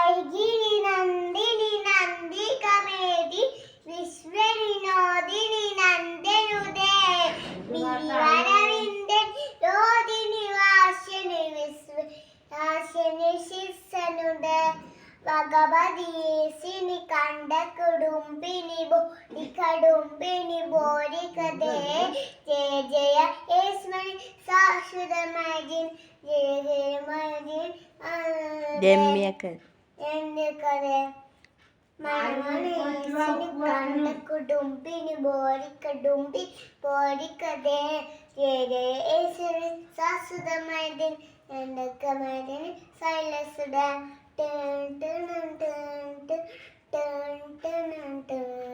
ഐഗിരി നന്ദിനി നന്ദികമേതി വിശ്വവിനോദിനി നന്ദനുദേ. വീരവിന്ദൻ രോദിനി വാശനി വിശ്വനാശനി ശിസ്സനുദേ ഭഗവതീസിനി കണ്ട കുടുംബിനി ബോടി കടുംബിനി ബോടി കഥേ ജയ ജയ യേസ്മണി സാക്ഷുതമജിൻ ജയ ജയ മജിൻ രമ്യൊക്കെ దెమ్యక ఎందుకదే మనమని కన్నుకు డుంపిని బోరిక డుంపి బోరికదే ఏదే ఏసుని సాసుదమైది ఎండకమైదని సైలసుడ టన్ టన్ టన్ టన్ టన్ టన్